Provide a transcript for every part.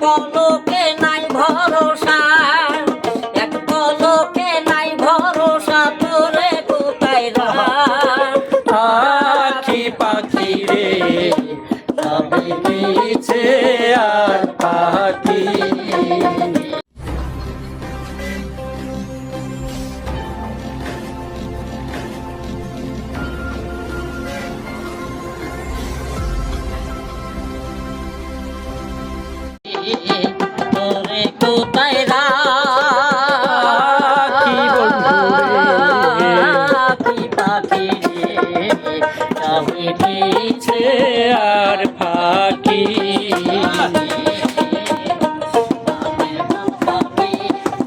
পলকে নাই ভরসা এক পলকে নাই ভরসা তোরে কোথায় রাখি পাখি রে আর পাখি পাখি।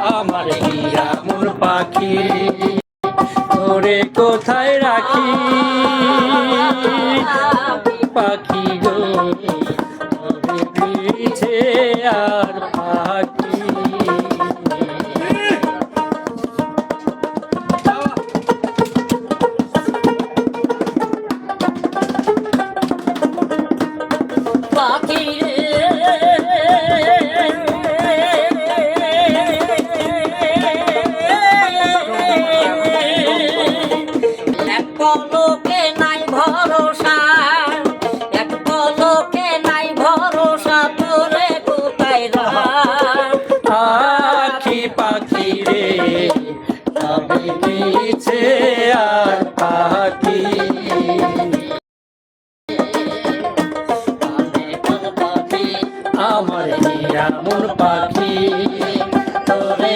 আমার হিরামুর পাখি। তোরে কোথায় রাখি? পাখি গো পিছে আর রে তবে নিচে আর পাখি। আমার হীরামুন পাখি। তোরে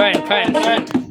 快点快点快。点